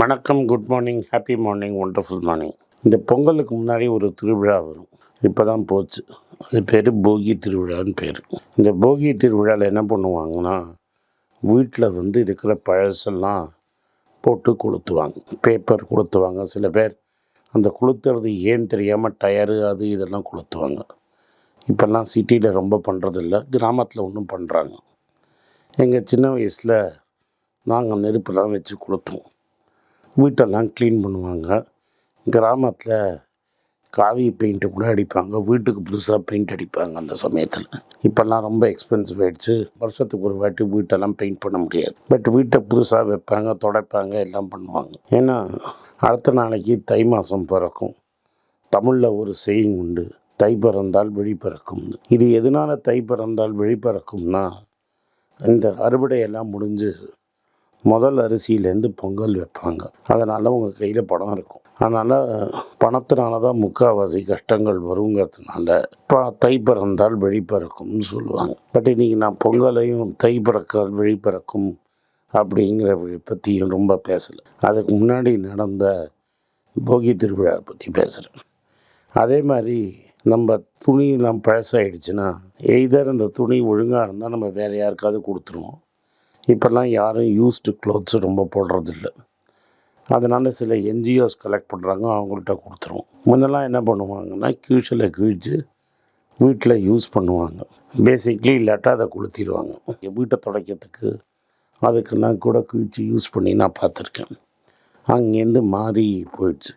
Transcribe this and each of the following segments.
வணக்கம் good morning happy morning wonderful morning இந்த பொங்கலுக்கு முன்னாடி ஒரு திருவிழா வரும். இப்போ தான் போச்சு. அது பேர் போகி திருவிழான்னு பேர். இந்த போகி திருவிழாவில் என்ன பண்ணுவாங்கன்னா வீட்டில் வந்து இருக்கிற பழசெல்லாம் போட்டு கொளுத்துவாங்க. பேப்பர் கொளுத்துவாங்க. சில பேர் அந்த கொளுத்துறது ஏன் தெரியாமல் டயரு அது இதெல்லாம் கொளுத்துவாங்க. இப்போல்லாம் சிட்டியில் ரொம்ப பண்ணுறதில்ல கிராமத்தில் ஒன்றும் பண்ணுறாங்க எங்கள் சின்ன வயசில் நாங்கள் நெருப்பெல்லாம் வச்சு கொளுத்துவோம். வீட்டெல்லாம் க்ளீன் பண்ணுவாங்க. கிராமத்தில் காவி பெயிண்ட்டு கூட அடிப்பாங்க. வீட்டுக்கு புதுசாக பெயிண்ட் அடிப்பாங்க அந்த சமயத்தில். இப்போல்லாம் ரொம்ப எக்ஸ்பென்சிவ் ஆகிடுச்சு வருஷத்துக்கு ஒரு வாட்டி வீட்டெல்லாம் பெயிண்ட் பண்ண முடியாது. பட் வீட்டை புதுசாக வைப்பாங்க துடைப்பாங்க எல்லாம் பண்ணுவாங்க. ஏன்னா அடுத்த நாளைக்கு தை மாதம் பிறக்கும். தமிழில் ஒரு செய்யும் உண்டு தை பிறந்தால் வெளி பிறக்கும் இது எதனால் தை பிறந்தால் வெளி பிறக்கும்னா இந்த அறுவடையெல்லாம் முடிஞ்சு முதல் அரிசியிலேருந்து பொங்கல் வைப்பாங்க. அதனால் உங்கள் கையில் பணம் இருக்கும். அதனால் பணத்தினால தான் முக்கால்வாசி கஷ்டங்கள் வருங்கிறதுனால இப்போ தை பிறந்தால் வெழிபிறக்கும்னு சொல்லுவாங்க. பட் இன்றைக்கி நான் பொங்கலையும் தை பிறக்கால் வெழிபிறக்கும் அப்படிங்கிற பற்றியும் ரொம்ப பேசலை. அதுக்கு முன்னாடி நடந்த போகி திருவிழா பற்றி பேசுகிறேன் அதே மாதிரி நம்ம துணியெல்லாம் பழசாயிடுச்சுன்னா எய்தர் அந்த துணி ஒழுங்காக இருந்தால் நம்ம வேறு யாருக்காவது கொடுத்துருவோம். இப்போல்லாம் யாரும் யூஸ்டு க்ளோத்ஸ் ரொம்ப போடுறதில்ல. அதனால் சில என்ஜிஓஸ் கலெக்ட் பண்ணுறாங்க அவங்கள்ட்ட கொடுத்துருவோம். முன்னெல்லாம் என்ன பண்ணுவாங்கன்னா கியூஷில் கிழிச்சு வீட்டில் யூஸ் பண்ணுவாங்க. பேசிக்லி இல்லாட்டா அதை கொளுத்திடுவாங்க. வீட்டை துடைக்கிறதுக்கு அதுக்கெல்லாம் கூட கிழிச்சு யூஸ் பண்ணி நான் பார்த்துருக்கேன். அங்கேருந்து மாறி போயிடுச்சு.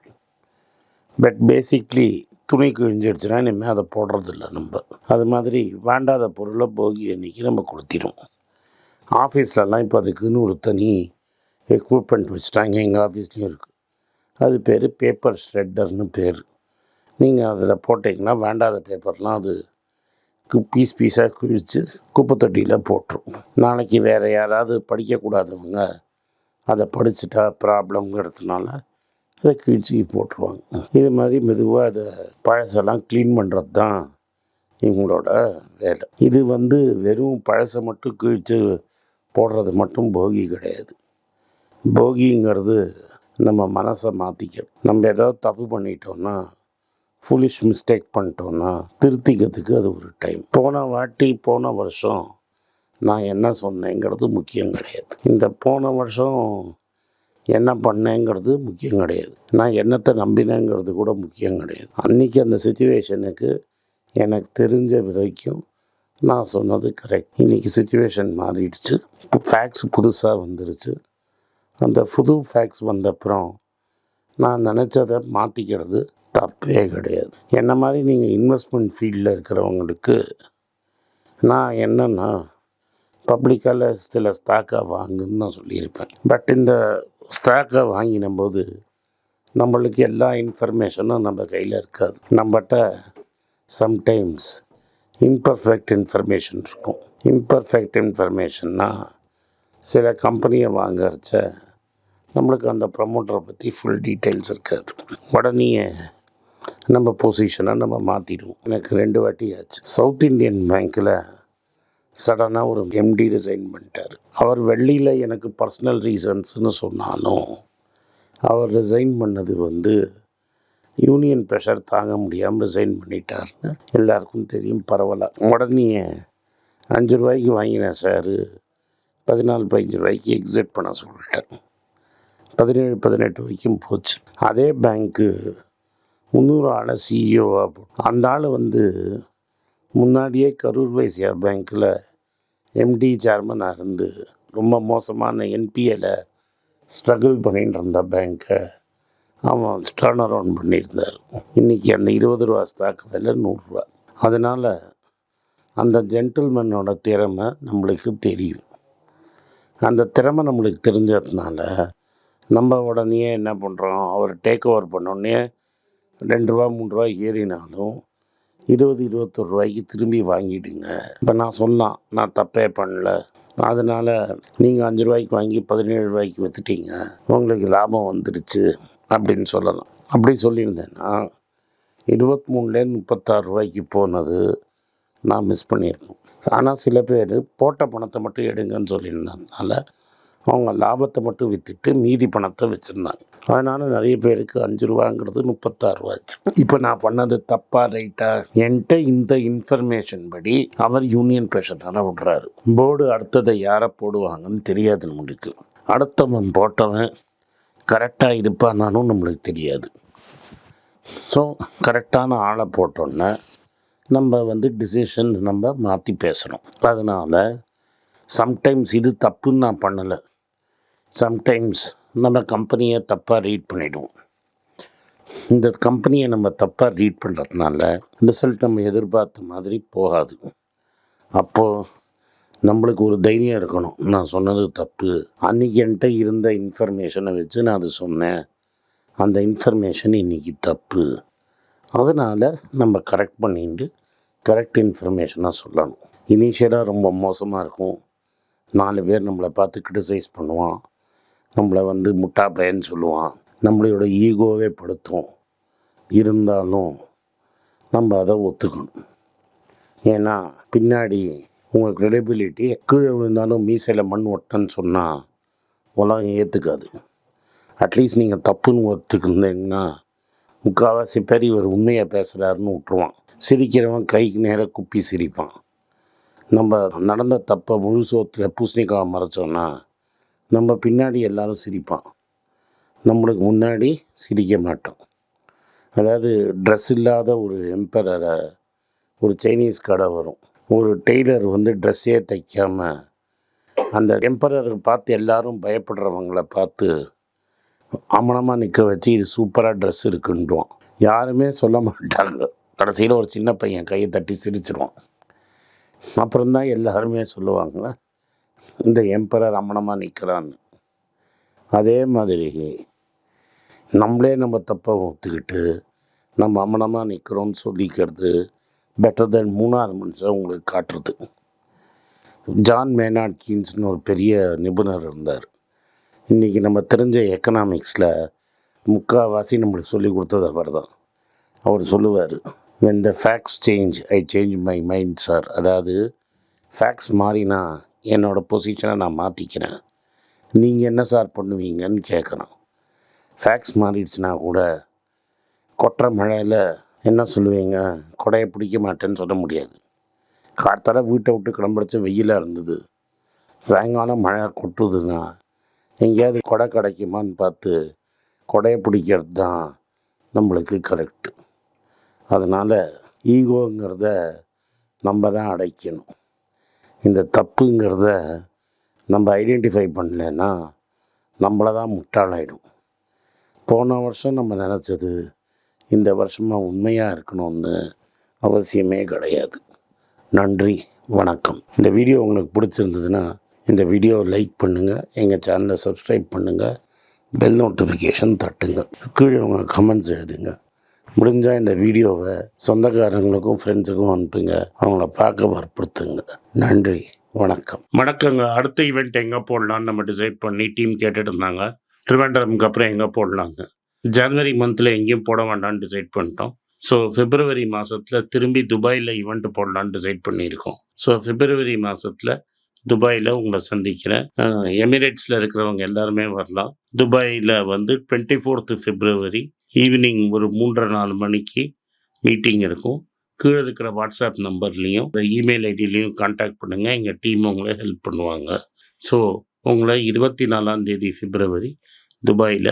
பட் பேசிக்லி துணி கிழிஞ்சிடுச்சுன்னா இனிமேல் அதை போடுறதில்ல நம்ம. அது மாதிரி வேண்டாத பொருளை போகி அன்றைக்கி நம்ம கொளுத்திடுவோம். ஆஃபீஸ்லலாம் இப்போ அதுக்குன்னு ஒரு தனி எக்யூப்மெண்ட் வச்சுட்டாங்க. எங்கள் ஆஃபீஸ்லேயும் இருக்குது அது பேர் பேப்பர் ஷ்ரெட்டர்னு பேர். நீங்கள் அதில் போட்டிங்கன்னா வேண்டாத பேப்பர்லாம் அது பீஸ் பீஸாக கிழித்து குப்பை தொட்டியில் போட்டுரும். நாளைக்கு வேறு யாராவது படிக்கக்கூடாதவங்க அதை படிச்சுட்டா ப்ராப்ளம்ங்கிறதுனால அதை கிழிச்சு போட்டுருவாங்க. இது மாதிரி மெதுவாக அதை பழசெல்லாம் க்ளீன் பண்ணுறது தான் இவங்களோட வேலை. இது வந்து வெறும் பழசை மட்டும் கிழித்து போடுறது மட்டும் போகி கிடையாது. போகிங்கிறது நம்ம மனசை மாற்றிக்கணும் நம்ம ஏதாவது தப்பு பண்ணிட்டோம்னா ஃபுலிஷ் மிஸ்டேக் பண்ணிட்டோன்னா திருத்திக்கிறதுக்கு அது ஒரு டைம் போன வாட்டி போன வருஷம் நான் என்ன சொன்னேங்கிறது முக்கியம் கிடையாது. இந்த போன வருஷம் என்ன பண்ணேங்கிறது முக்கியம் கிடையாது. நான் என்னத்தை நம்பினேங்கிறது கூட முக்கியம் கிடையாது. அன்றைக்கி அந்த சுச்சுவேஷனுக்கு எனக்கு தெரிஞ்ச வரைக்கும் நான் சொன்னது கரெக்ட் இன்றைக்கி சுச்சுவேஷன் மாறிடுச்சு. ஃபேக்ட்ஸ் புதுசாக வந்துருச்சு. அந்த புது ஃபேக்ட்ஸ் வந்தப்புறம் நான் நினச்சதை மாற்றிக்கிறது தப்பே கிடையாது. என்ன மாதிரி நீங்கள் இன்வெஸ்ட்மெண்ட் ஃபீல்டில் இருக்கிறவங்களுக்கு நான் என்னென்னா பப்ளிக்கால் சில ஸ்டாக்கை வாங்குன்னு நான் சொல்லியிருப்பேன். பட் இந்த ஸ்டாக்கை வாங்கின போது நம்மளுக்கு எல்லா இன்ஃபர்மேஷனும் நம்ம கையில் இருக்காது. நம்மகிட்ட சம்டைம்ஸ் இம்பர்ஃபெக்ட் இன்ஃபர்மேஷன் இருக்கும். இம்பர்ஃபெக்ட் இன்ஃபர்மேஷன்னா சில கம்பெனியை வாங்கறச்ச நம்மளுக்கு அந்த ப்ரமோட்டரை பற்றி ஃபுல் டீட்டெயில்ஸ் இருக்காது. உடனே நம்ம பொசிஷனை நம்ம மாற்றிடுவோம் எனக்கு ரெண்டு வாட்டி ஆச்சு. சவுத் இந்தியன் பேங்க்கில் சடனாக ஒரு எம்டி ரிசைன் பண்ணிட்டார். அவர் வெள்ளியில் எனக்கு பர்சனல் ரீசன்ஸ்னு சொன்னாலும் அவர் ரிசைன் பண்ணது வந்து யூனியன் ப்ரெஷர் தாங்க முடியாமல் ரிசைன் பண்ணிட்டார்னு எல்லாருக்கும் தெரியும் பரவாயில்ல. உடனே அஞ்சு ரூபாய்க்கு வாங்கினேன் சார் பதினாலு பதினஞ்சு ரூபாய்க்கு எக்ஸிட் பண்ண சொல்லிட்டேன். பதினேழு பதினெட்டு வரைக்கும் போச்சு. அதே பேங்க்கு முந்நூறு ஆளை சிஇஓவாக போட்டு அந்த ஆள் வந்து முன்னாடியே கரூர் வைசியா பேங்க்கில் எம்டி சேர்மனாக இருந்து ரொம்ப மோசமான என்பிஏல ஸ்ட்ரகிள் பண்ணிட்டு இருந்த பேங்க்கை அவன் டர்ன் அரவுண்ட் பண்ணியிருந்தார். இன்றைக்கி அந்த இருபது ரூபா ஸ்டாக் விலை நூறுரூவா அதனால் அந்த ஜென்டில்மேனோட திறமை நம்மளுக்கு தெரியும். அந்த திறமை நம்மளுக்கு தெரிஞ்சதுனால நம்ம உடனே என்ன பண்ணுறோம் அவர் டேக் ஓவர் பண்ணோடனே ரெண்டு ரூபா மூணு ரூபா ஏறினாலும் இருபது இருபத்தொரு ரூபாய்க்கு திரும்பி வாங்கிடுங்க. இப்போ நான் சொன்னான் நான் தப்பே பண்ணல. அதனால் நீங்கள் அஞ்சு ரூபாய்க்கு வாங்கி பதினேழு ரூபாய்க்கு விற்றுட்டீங்க உங்களுக்கு லாபம் வந்துடுச்சு அப்படின்னு சொல்லலாம். அப்படி சொல்லியிருந்தேன்னா இருபத்தி மூணுலேருந்து முப்பத்தாறு ரூபாய்க்கு போனது நான் மிஸ் பண்ணியிருக்கோம். ஆனால் சில பேர் போட்ட பணத்தை மட்டும் எடுங்கன்னு சொல்லியிருந்ததுனால அவங்க லாபத்தை மட்டும் விற்றுட்டு மீதி பணத்தை வச்சுருந்தாங்க. அதனால் நிறைய பேருக்கு அஞ்சு ரூபாங்கிறது முப்பத்தாறு ரூபாச்சு இப்போ நான் பண்ணது தப்பாக ரைட்டாக என்கிட்ட இந்த இன்ஃபர்மேஷன் படி அவர் யூனியன் ப்ரெஷரான விடுறாரு. போர்டு அடுத்ததை யாரை போடுவாங்கன்னு தெரியாது நம்மளுக்கு அடுத்தவன் போட்டவன் கரெக்டாக இருப்பானானும் நம்மளுக்கு தெரியாது. ஸோ கரெக்டான ஆளை போட்டோன்னே நம்ம வந்து டிசிஷன் நம்ம மாற்றி பேசணும். அதனால் சம்டைம்ஸ் இது தப்புன்னு நான் பண்ணலை. சம்டைம்ஸ் நம்ம கம்பெனியை தப்பாக ரீட் பண்ணிவிடுவோம் இந்த கம்பெனியை நம்ம தப்பாக ரீட் பண்ணுறதுனால ரிசல்ட் நம்ம எதிர்பார்த்த மாதிரி போகாது. அப்போது நம்மளுக்கு ஒரு தைரியம் இருக்கணும். நான் சொன்னது தப்பு. அன்றைக்கி என்கிட்ட இருந்த இன்ஃபர்மேஷனை வச்சு நான் அது சொன்னேன். அந்த இன்ஃபர்மேஷன் இன்றைக்கி தப்பு. அதனால் நம்ம கரெக்ட் பண்ணிட்டு கரெக்ட் இன்ஃபர்மேஷனாக சொல்லணும். இனிஷியலாக ரொம்ப மோசமாக இருக்கும். நாலு பேர் நம்மளை பார்த்து கிரிட்டிசைஸ் பண்ணுவான். நம்மளை வந்து முட்டா பையன்னு சொல்லுவான். நம்மளோட ஈகோவே படுத்தும். இருந்தாலும் நம்ம அதை ஒத்துக்கணும். ஏன்னா பின்னாடி உங்கள் க்ரெடிபிலிட்டி கீழே விழுந்தாலும் மீசையில் மண் ஒட்டன்னு சொன்னால் உலகம் ஏற்றுக்காது அட்லீஸ்ட் நீங்கள் தப்புன்னு ஒத்துக்கிருந்தீங்கன்னா முக்கால்வாசி பேர் இவர் உண்மையை பேசுகிறாருன்னு விட்ருவான் சிரிக்கிறவன் கைக்கு நேராக குப்பி சிரிப்பான். நம்ம நடந்த தப்பை முழு சோத்தில் மறைச்சோன்னா நம்ம பின்னாடி எல்லாரும் சிரிப்பான். நம்மளுக்கு முன்னாடி சிரிக்க மாட்டோம். அதாவது ட்ரெஸ் இல்லாத ஒரு எம்பரரை ஒரு சைனீஸ் கடை வரும். ஒரு டெய்லர் வந்து ட்ரெஸ்ஸே தைக்காமல் அந்த டெம்பரருக்கு பார்த்து எல்லாரும் பயப்படுறவங்கள பார்த்து அமனமாக நிற்க வச்சு இது சூப்பராக ட்ரெஸ் இருக்குன்றான் யாருமே சொல்ல மாட்டாங்க. கடைசியில் ஒரு சின்ன பையன் கையை தட்டி சிரிச்சிடுவான் அப்புறம்தான் எல்லாருமே சொல்லுவாங்க இந்த எம்பரர் அமனமாக நிற்கிறான்னு அதே மாதிரி நம்மளே நம்ம தப்பை ஒத்துக்கிட்டு நம்ம அமனமாக நிற்கிறோன்னு சொல்லிக்கிறது பெட்டர் தென் மூணாவது மனுஷன் உங்களுக்கு காட்டுறது ஜான் மேனாட் கீன்ஸ்னு ஒரு பெரிய நிபுணர் இருந்தார். இன்றைக்கி நம்ம தெரிஞ்ச எக்கனாமிக்ஸில் முக்கால்வாசி நம்மளுக்கு சொல்லி கொடுத்தது அவர் தான் அவர் சொல்லுவார் when the facts change I change my mind sir அதாவது ஃபேக்ட்ஸ் மாறினா என்னோடய பொசிஷனை நான் மாற்றிக்கிறேன் நீங்கள் என்ன சார் பண்ணுவீங்கன்னு கேட்குறேன் ஃபேக்ட்ஸ் மாறிடுச்சுன்னா கூட கொட்டுற மழையில் என்ன சொல்லுவீங்க? கொடையை பிடிக்க மாட்டேன்னு சொல்ல முடியாது. கார்த்தால வீட்டை விட்டு கிளம்புறச்ச வெயிலாக இருந்தது. சாயங்காலம் மழை கொட்டுதுன்னா எங்கேயாவது கொடை கிடைக்குமான்னு பார்த்து கொடையை பிடிக்கிறது தான் நம்மளுக்கு கரெக்டு அதனால் ஈகோங்கிறத நம்ம தான் அடைக்கணும். இந்த தப்புங்கிறத நம்ம ஐடென்டிஃபை பண்ணலைன்னா நம்மளை தான் முட்டாளாயிடும். போன வருஷம் நம்ம நினச்சது இந்த வருஷமாக உண்மையாக இருக்கணும்னு அவசியமே கிடையாது. நன்றி வணக்கம். இந்த வீடியோ உங்களுக்கு பிடிச்சிருந்ததுன்னா இந்த வீடியோவை லைக் பண்ணுங்கள் எங்கள் சேனலை சப்ஸ்கிரைப் பண்ணுங்கள் பெல் நோட்டிஃபிகேஷன் தட்டுங்க. கீழே உங்கள் கமெண்ட்ஸ் எழுதுங்க. முடிஞ்சால் இந்த வீடியோவை சொந்தக்காரங்களுக்கும் ஃப்ரெண்ட்ஸுக்கும் அனுப்புங்க. அவங்கள பார்க்க வற்புறுத்துங்க. நன்றி வணக்கம். வணக்கங்க அடுத்த ஈவெண்ட் எங்கே போடலான்னு நம்ம டிசைட் பண்ணி டீம் கேட்டுட்டு இருந்தாங்க. ட்ரிவாண்டரம்க்கு அப்புறம் எங்கே போடலாங்க ஜனவரி மந்தில் எங்கேயும் போட வேண்டாம்னு டிசைட் பண்ணிட்டோம். ஸோ பிப்ரவரி மாதத்தில் திரும்பி துபாயில் ஈவெண்ட் போடலான்னு டிசைட் பண்ணியிருக்கோம். ஸோ பிப்ரவரி மாதத்தில் துபாயில் உங்களை சந்திக்கிறேன். எமிரேட்ஸில் இருக்கிறவங்க எல்லாருமே வரலாம். துபாயில் வந்து டுவெண்ட்டி ஃபோர்த்து பிப்ரவரி ஈவினிங் ஒரு மூன்றரை நாலு மணிக்கு மீட்டிங் இருக்கும். கீழே இருக்கிற வாட்ஸ்அப் நம்பர்லேயும் இமெயில் ஐடியிலையும் காண்டாக்ட் பண்ணுங்கள் எங்கள் டீம் உங்களை ஹெல்ப் பண்ணுவாங்க. ஸோ உங்களை இருபத்தி நாலாம் தேதி பிப்ரவரி துபாயில்